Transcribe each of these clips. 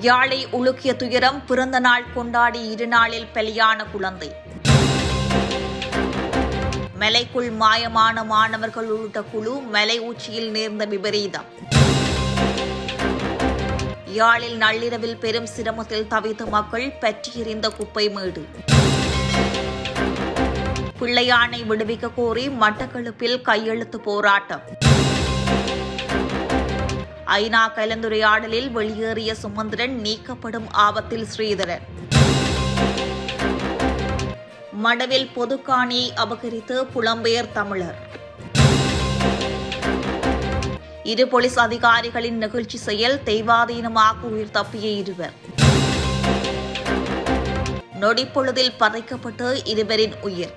யாழை உலுக்கிய துயரம் பிறந்த நாள் கொண்டாடி இரு நாளில் பலியான குழந்தை. மலைக்குள் மாயமான மாணவர்கள் உள்ளிட்ட குழு மலை உச்சியில் நேர்ந்த விபரீதம். யாழில் நள்ளிரவில் பெரும் சிரமத்தில் தவித்த மக்கள் பற்றி எறிந்த குப்பை மேடு. பிள்ளையானை விடுவிக்க கோரி மட்டக்களப்பில் கையெழுத்து போராட்டம். ஐநா கலந்துரையாடலில் வெளியேறிய சுமந்திரன் நீக்கப்படும் ஆபத்தில் ஸ்ரீதரன். மடவில் பொதுக்காணி அபகரித்து புலம்பெயர் தமிழர். இரு போலீஸ் அதிகாரிகளின் நிகழ்ச்சி செயல் தெய்வாதீனமாக உயிர் தப்பிய இருவர். நொடிப்பொழுதில் பதைக்கப்பட்டு இருவரின் உயிர்.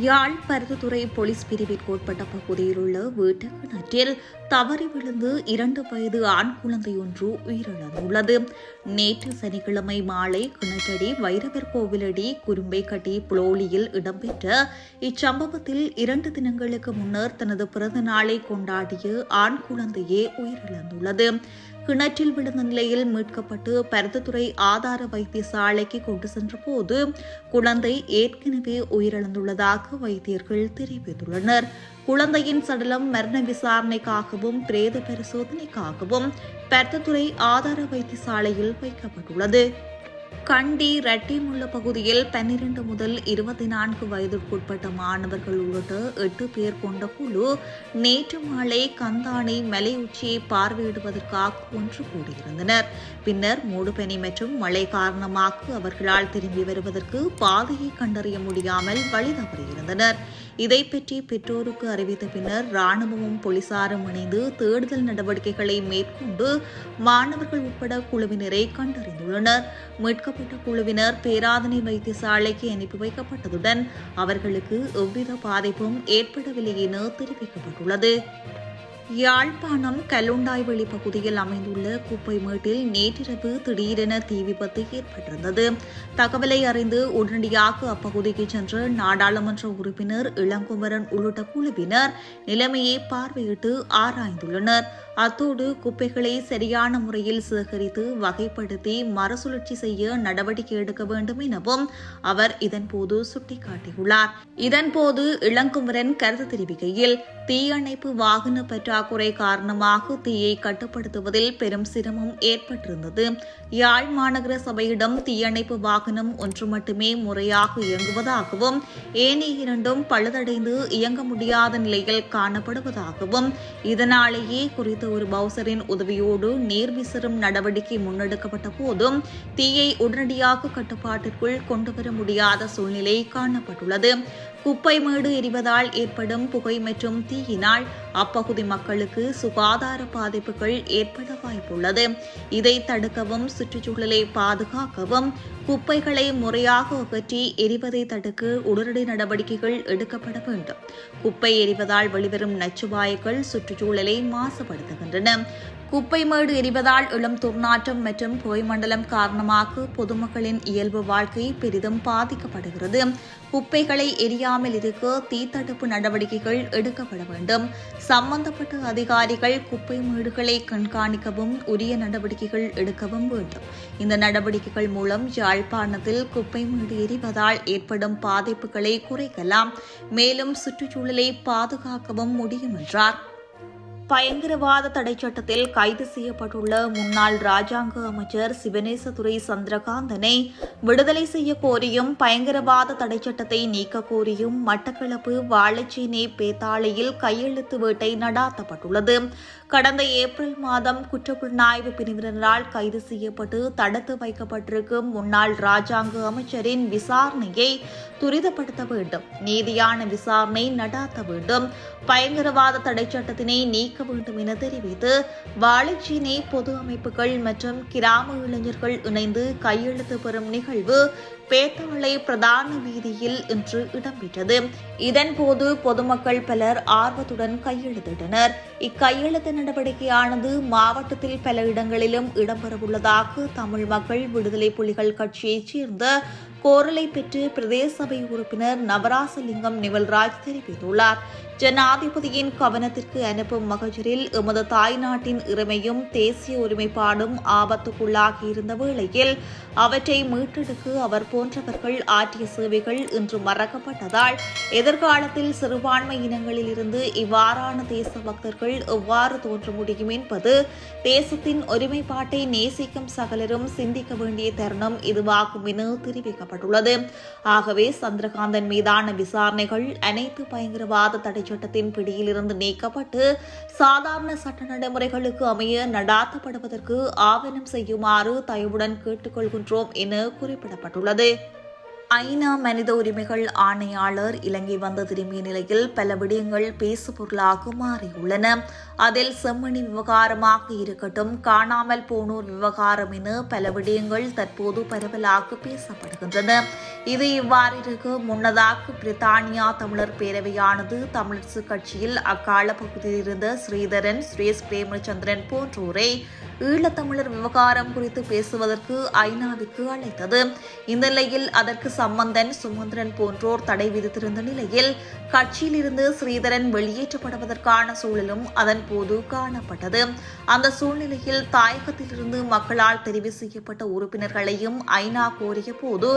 யாழ் பருத்தித்துறை போலீஸ் பிரிவிற்கு உட்பட்ட பகுதியில் உள்ள வீட்டு கிணற்றில் தவறி விழுந்து இரண்டு வயது ஆண் குழந்தை ஒன்று உயிரிழந்துள்ளது. நேற்று சனிக்கிழமை மாலை கிணற்றடி வைரவர் கோவிலடி குறும்பைக்கட்டி புலோலியில் இடம்பெற்ற இச்சம்பவத்தில் இரண்டு தினங்களுக்கு முன்னர் தனது பிறந்த நாளை கொண்டாடிய ஆண் குழந்தையே உயிரிழந்துள்ளது. கிணற்றில் விழுந்த நிலையில் மீட்கப்பட்டு பருத்தத்துறை ஆதார வைத்தியசாலைக்கு கொண்டு சென்றபோது குழந்தை ஏற்கனவே உயிரிழந்துள்ளதாக வைத்தியர்கள் தெரிவித்துள்ளனர். குழந்தையின் சடலம் மரண விசாரணைக்காகவும் பிரேத பரிசோதனைக்காகவும் பருத்தத்துறை ஆதார வைத்தியசாலையில் வைக்கப்பட்டுள்ளது. கண்டி ரெட்டிமுள்ள பகுதியில் பன்னிரண்டு முதல் இருபத்தி நான்கு வயதிற்குட்பட்ட மாணவர்கள் உள்ளிட்ட எட்டு பேர் கொண்ட குழு நேற்று மாலை கந்தானை மலை உச்சியை பார்வையிடுவதற்காக ஒன்று கூடியிருந்தனர். பின்னர் மூடுபனி மற்றும் மழை காரணமாக அவர்களால் திரும்பி வருவதற்கு பாதையை கண்டறிய முடியாமல் வழி தவறியிருந்தனர் இதை பற்றி பெற்றோருக்கு அறிவித்த பின்னர் ராணுவமும் போலீசாரும் இணைந்து தேடுதல் நடவடிக்கைகளை மேற்கொண்டு மாணவர்கள் உட்பட குழுவினரை கண்டறிந்துள்ளனர். மீட்கப்பட்ட குழுவினர் பேராதனை வைத்தியசாலைக்கு அனுப்பி வைக்கப்பட்டதுடன் அவர்களுக்கு எவ்வித பாதிப்பும் ஏற்படவில்லை என தெரிவிக்கப்பட்டுள்ளது. யாழ்ப்பாணம் கல்லுண்டாய்வெளி பகுதியில் அமைந்துள்ள குப்பை மேட்டில் நேற்றிரவு திடீரென தீ விபத்து ஏற்பட்டிருந்தது. தகவலை அறிந்து உடனடியாக அப்பகுதிக்கு சென்ற நாடாளுமன்ற உறுப்பினர் இளங்குமரன் உள்ளிட்ட குழுவினர் நிலைமையை பார்வையிட்டு ஆராய்ந்துள்ளனர். அத்தோடு குப்பைகளை சரியான முறையில் சேகரித்து வகைப்படுத்தி மறுசுழற்சி செய்ய நடவடிக்கை எடுக்க வேண்டும் எனவும் அவர் இதன்போது சுட்டிக்காட்டியுள்ளார். இதன்போது இளங்குமரன் கருத்து தெரிவிக்கையில் தீயணைப்பு வாகன பற்றாக்குறை காரணமாக தீயை கட்டுப்படுத்துவதில் பெரும் சிரமம் ஏற்பட்டிருந்தது. யாழ் மாநகர சபையிடம் தீயணைப்பு வாகனம் ஒன்று மட்டுமே முறையாக இயங்குவதாகவும் ஏனைய இரண்டும் பழுதடைந்து இயங்க முடியாத நிலையில் காணப்படுவதாகவும் இதனாலேயே குறித்த ஒரு பவுசரின் உதவியோடு நீர் விசிறும் நடவடிக்கை முன்னெடுக்கப்பட்ட போதும் தீயை உடனடியாக கட்டுப்பாட்டிற்குள் கொண்டுவர முடியாத சூழ்நிலை காணப்பட்டுள்ளது. குப்பை மேடு எரிவதால் ஏற்படும் புகை மற்றும் தீயினால் அப்பகுதி மக்களுக்கு சுகாதார பாதிப்புகள் ஏற்பட வாய்ப்புள்ளது. இதை தடுக்கவும் சுற்றுச்சூழலை பாதுகாக்கவும் குப்பைகளை முறையாக அகற்றி எரிவதை தடுக்க உடனடி நடவடிக்கைகள் எடுக்கப்பட வேண்டும். குப்பை எரிவதால் வெளிவரும் நச்சுவாயுக்கள் சுற்றுச்சூழலை மாசுபடுத்துகின்றன. குப்பை மேடு எரிவதால் எழும் துர்நாற்றம் மற்றும் புகைமண்டலம் காரணமாக பொதுமக்களின் இயல்பு வாழ்க்கை பெரிதும் பாதிக்கப்படுகிறது. குப்பைகளை எரியாமல் இருக்க தீத்தடுப்பு நடவடிக்கைகள் எடுக்கப்பட வேண்டும். சம்பந்தப்பட்ட அதிகாரிகள் குப்பை மேடுகளை கண்காணிக்கவும் உரிய நடவடிக்கைகள் எடுக்கவும் வேண்டும். இந்த நடவடிக்கைகள் மூலம் யாழ்ப்பாணத்தில் குப்பை மேடு எரிவதால் ஏற்படும் பாதிப்புகளை குறைக்கலாம். மேலும் சுற்றுச்சூழலை பாதுகாக்கவும் முடியும் என்றார். பயங்கரவாத தடை சட்டத்தில் கைது செய்யப்பட்டுள்ள முன்னாள் ராஜாங்க அமைச்சர் சிவனேசதுரை சந்திரகாந்தனை விடுதலை செய்ய கோரியும் பயங்கரவாத தடை சட்டத்தை நீக்க கோரியும் மட்டக்களப்பு வாழைச்சேனை பேத்தாளையில் கையெழுத்து வேட்டை நடாத்தப்பட்டுள்ளது. கடந்த ஏப்ரல் மாதம் குற்றப்புலனாய்வு பிரிவினரால் கைது செய்யப்பட்டு தடுத்து வைக்கப்பட்டிருக்கும் முன்னாள் ராஜாங்க அமைச்சரின் விசாரணையை துரிதப்படுத்த வேண்டும். நீதியான விசாரணை நடாத்த வேண்டும். பயங்கரவாத தடை சட்டத்தினை நீக்க வேண்டும் என தெரிவித்து வாழைச்சீனை பொது அமைப்புகள் மற்றும் கிராம இளைஞர்கள் இணைந்து கையெழுத்து பெறும் நிகழ்வு பேத்தாளை பிரதான வீதியில் இன்று இடம்பெற்றது. இதன்போது பொதுமக்கள் பலர் ஆர்வத்துடன் கையெழுத்திட்டனர். இக்கையெழுத்து நடவடிக்கையானது மாவட்டத்தில் பல இடங்களிலும் இடம்பெறவுள்ளதாக தமிழ் மக்கள் விடுதலை புலிகள் கட்சியைச் சேர்ந்த கோரலை பெற்று பிரதேச சபை உறுப்பினர் நவராசலிங்கம் நிவல்ராஜ் தெரிவித்துள்ளார். ஜனாதிபதியின் கவனத்திற்கு அனுப்பும் மகஜரில் எமது தாய்நாட்டின் இறைமையும் தேசிய ஒருமைப்பாடும் ஆபத்துக்குள்ளாகியிருந்த வேளையில் அவற்றை மீட்டெடுக்க அவர் போன்றவர்கள் ஆற்றிய சேவைகள் இன்று மறக்கப்பட்டதால் எதிர்காலத்தில் சிறுபான்மை இனங்களில் இருந்து இவ்வாறான தேச பக்தர்கள் எவ்வாறு தோன்ற முடியும் என்பது தேசத்தின் ஒருமைப்பாட்டை நேசிக்கும் சகலரும் சிந்திக்க வேண்டிய தருணம் இதுவாகும் என தெரிவிக்கப்பட்டுள்ளது. ஆகவே சந்திரகாந்தன் மீதான விசாரணைகள் அனைத்து பயங்கரவாத தடை சட்டத்தின் பிடியிலிருந்து நீக்கப்பட்டு சாதாரண சட்ட நடைமுறைகளுக்கு அமைய நடாத்தப்படுவதற்கு ஆவணம் செய்யுமாறு தயவுடன் கேட்டுக்கொள்கின்றோம் என குறிப்பிடப்பட்டுள்ளது. ஐநா மனித உரிமைகள் ஆணையாளர் இலங்கை வந்து திரும்பிய நிலையில் பல விடயங்கள் பேசுபொருளாக மாறியுள்ளன அதில் செம்மணி விவகாரமாக இருக்கட்டும் காணாமல் போனோர் விவகாரம் என பல விடயங்கள் தற்போது பரவலாக பேசப்படுகின்றன. இது இவ்வாறு இருக்க முன்னதாக பிரித்தானியா தமிழர் பேரவையானது தமிழரசு கட்சியில் அக்கால பகுதியில் இருந்த ஸ்ரீதரன் சுரேஷ் பிரேமச்சந்திரன் போன்றோரை ஈழத்தமிழர் விவகாரம் குறித்து பேசுவதற்கு ஐநாவிற்கு அழைத்தது. இந்த நிலையில் அதற்கு சம்பந்தன் சுமந்திரன் போன்றோர் தடை விதித்திருந்த நிலையில் கட்சியிலிருந்து ஸ்ரீதரன் வெளியேற்றப்படுவதற்கான சூழலும் அதன் போது காணப்பட்டது. அந்த சூழ்நிலையில் தாயகத்திலிருந்து மக்களால் தெரிவு செய்யப்பட்ட உறுப்பினர்களையும் ஐநா கோரிய போது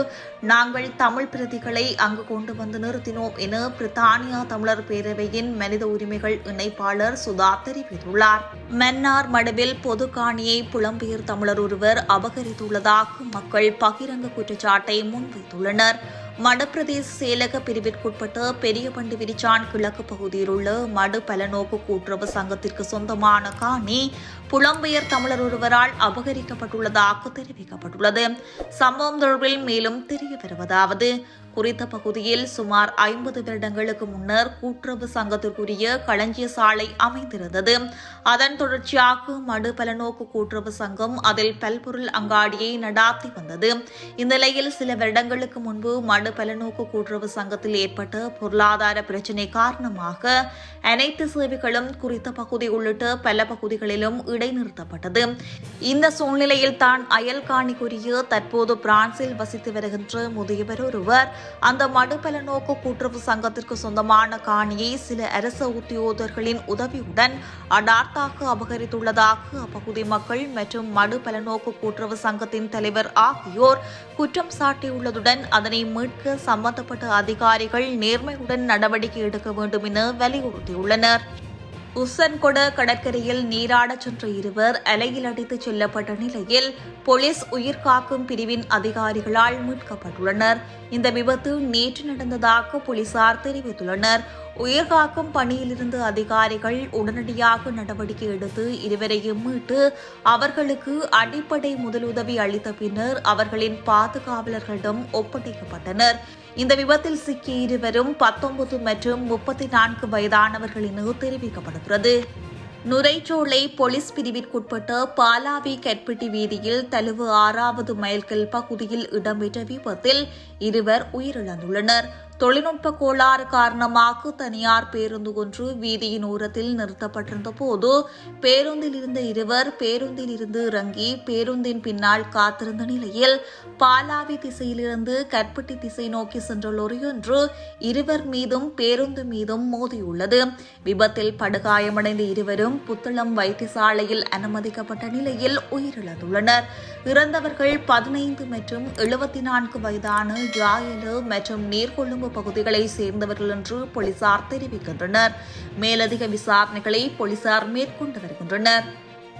நாங்கள் தமிழ் பிரதிகளை அங்கு கொண்டு வந்து நிறுத்தினோம் என பிரித்தானியா தமிழர் பேரவையின் மனித உரிமைகள் இணைப்பாளர் சுதா தெரிவித்துள்ளார். மன்னார் மடுவில் பொது காணியை புலம்பெயர் தமிழர் ஒருவர் அபகரித்துள்ளதாக மக்கள் பகிரங்க குற்றச்சாட்டை முன்வைத்துள்ளனர். மடப்பிரதேச செயலக பிரிவிற்குட்பட்ட பெரிய பண்டி விரிச்சான் கிழக்கு பகுதியில் உள்ள மடு பலநோக்கு கூட்டுறவு சங்கத்திற்கு சொந்தமான காணி புலம்பெயர் தமிழர் ஒருவரால் அபகரிக்கப்பட்டுள்ளதாக தெரிவிக்கப்பட்டுள்ளது சம்பவம் தொடர்பில் மேலும் தெரிய வருவதாவது குறித்த பகுதியில் சுமார் ஐம்பது வருடங்களுக்கு முன்னர் கூட்டுறவு சங்கத்திற்குரிய களஞ்சிய சாலை அமைந்திருந்தது. அதன் தொடர்ச்சியாக மடு பலநோக்கு கூட்டுறவு சங்கம் அதில் பல்பொருள் அங்காடியை நடாத்தி வந்தது. இந்நிலையில் சில வருடங்களுக்கு முன்பு மடு பலநோக்கு கூட்டுறவு சங்கத்தில் ஏற்பட்ட பொருளாதார பிரச்சினை காரணமாக அனைத்து சேவைகளும் குறித்த பகுதி உள்ளிட்ட பல பகுதிகளிலும் இடைநிறுத்தப்பட்டது. இந்த சூழ்நிலையில் தான் அயல்காணிக்குரிய தற்போது பிரான்சில் வசித்து வருகின்ற முதியவர் ஒருவர் அந்த மடுபல நோக்கு கூட்டுறவு சங்கத்திற்கு சொந்தமான காணியை சில அரசு உத்தியோகர்களின் உதவியுடன் அடார்த்தாக அபகரித்துள்ளதாக அப்பகுதி மக்கள் மற்றும் மடுபல நோக்கு கூட்டுறவு சங்கத்தின் தலைவர் ஆகியோர் குற்றம் சாட்டியுள்ளதுடன் அதனை மீட்க சம்பந்தப்பட்ட அதிகாரிகள் நேர்மையுடன் நடவடிக்கை எடுக்க வேண்டும் என வலியுறுத்தியுள்ளனர். உசன்கொட கடற்கரையில் நீராடச் சென்ற இருவர் அலையில் அடித்துச் செல்லப்பட்ட நிலையில் போலீஸ் உயிர்காக்கும் பிரிவின் அதிகாரிகளால் மீட்கப்பட்டுள்ளனர். இந்த விபத்து நேற்று நடந்ததாக போலீசார் தெரிவித்துள்ளனர். உயிர்காக்கும் பணியிலிருந்து அதிகாரிகள் உடனடியாக நடவடிக்கை எடுத்து இருவரையும் மீட்டு அவர்களுக்கு அடிப்படை முதலுதவி அளித்த பின்னர் அவர்களின் பாதுகாவலர்களிடம் ஒப்படைக்கப்பட்டனர். இந்த விபத்தில் சிக்கிய இருவரும் பத்தொன்பது மற்றும் முப்பத்தி நான்கு வயதானவர்கள் என தெரிவிக்கப்படுகிறது நுரைச்சோலை போலீஸ் பிரிவிற்குட்பட்ட பாலாவி கெட்பிட்டி வீதியில் தழுவு ஆறாவது மைல்கல் பகுதியில் இடம்பெற்ற விபத்தில் இருவர் உயிரிழந்துள்ளனர். தொழில்நுட்ப கோளாறு காரணமாக தனியார் பேருந்து ஒன்று வீதியின் ஓரத்தில் நிறுத்தப்பட்டிருந்த போது பேருந்தில் இருந்த இருவர் பேருந்தில் இருந்து இறங்கி பேருந்தின் பின்னால் காத்திருந்த நிலையில் பாலாவி திசையிலிருந்து கற்பட்டி திசை நோக்கி சென்ற லொரியொன்று இருவர் மீதும் பேருந்து மீதும் மோதியுள்ளது. விபத்தில் படுகாயமடைந்த இருவரும் புத்தளம் வைத்தியசாலையில் அனுமதிக்கப்பட்ட நிலையில் உயிரிழந்துள்ளனர். இறந்தவர்கள் பதினைந்து மற்றும் எழுபத்தி நான்கு வயதான ஜாயலு மற்றும் நீர்கொழும்பு பகுதிகளை சேர்ந்தவர்கள் என்று போலீசார் தெரிவிக்கின்றனர். மேலதிக விசாரணைகளை போலீசார் மேற்கொண்டு வருகின்றனர்.